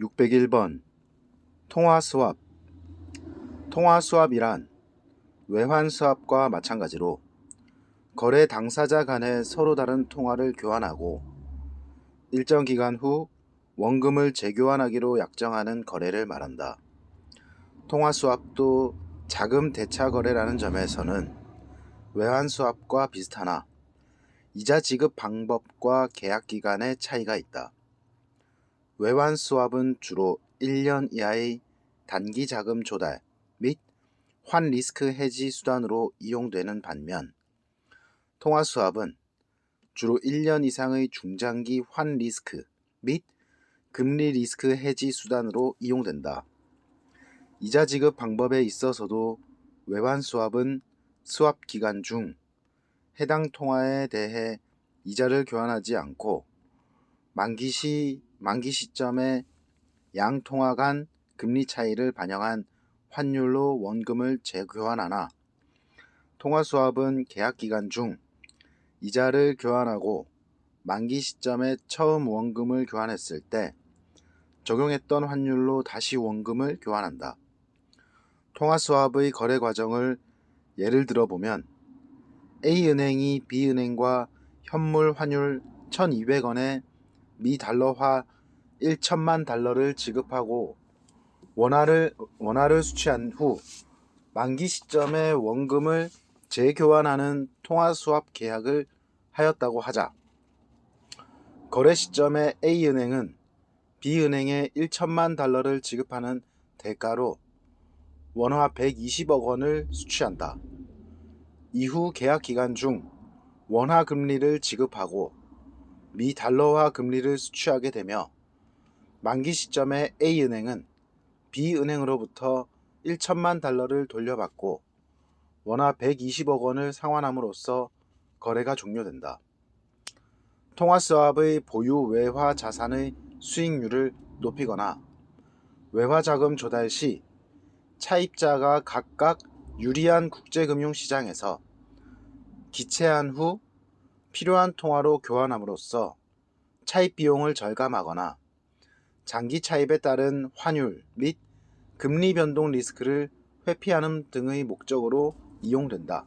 601번 통화 수합 통화 수합이란 외환 수합과 마찬가지로 거래 당사자 간에 서로 다른 통화를 교환하고 일정 기간 후 원금을 재교환하기로 약정하는 거래를 말한다. 통화 수합도 자금 대차 거래라는 점에서는 외환 수합과 비슷하나 이자 지급 방법과 계약 기간의 차이가 있다. 외환 수합은 주로 1년 이하의 단기 자금 조달 및 환 리스크 해지 수단으로 이용되는 반면 통화 수합은 주로 1년 이상의 중장기 환 리스크 및 금리 리스크 해지 수단으로 이용된다. 이자 지급 방법에 있어서도 외환 수합은 수합 기간 중 해당 통화에 대해 이자를 교환하지 않고 만기 시 만기 시점에 양 통화 간 금리 차이를 반영한 환율로 원금을 재교환하나 통화 수합은 계약 기간 중 이자를 교환하고 만기 시점에 처음 원금을 교환했을 때 적용했던 환율로 다시 원금을 교환한다. 통화 수합의 거래 과정을 예를 들어 보면 A은행이 B은행과 현물 환율 1,200원에 미 달러화 1천만 달러를 지급하고 원화를 원화를 수취한 후 만기 시점에 원금을 재교환하는 통화 수합 계약을 하였다고 하자. 거래 시점에 A은행은 B은행에 1천만 달러를 지급하는 대가로 원화 120억 원을 수취한다. 이후 계약 기간 중 원화 금리를 지급하고 미 달러화 금리를 수취하게 되며 만기 시점에 A은행은 B은행으로부터 1천만 달러를 돌려받고 원화 120억 원을 상환함으로써 거래가 종료된다. 통화 수합의 보유 외화 자산의 수익률을 높이거나 외화 자금 조달 시 차입자가 각각 유리한 국제금융시장에서 기체한 후 필요한 통화로 교환함으로써 차입 비용을 절감하거나 장기 차입에 따른 환율 및 금리 변동 리스크를 회피하는 등의 목적으로 이용된다.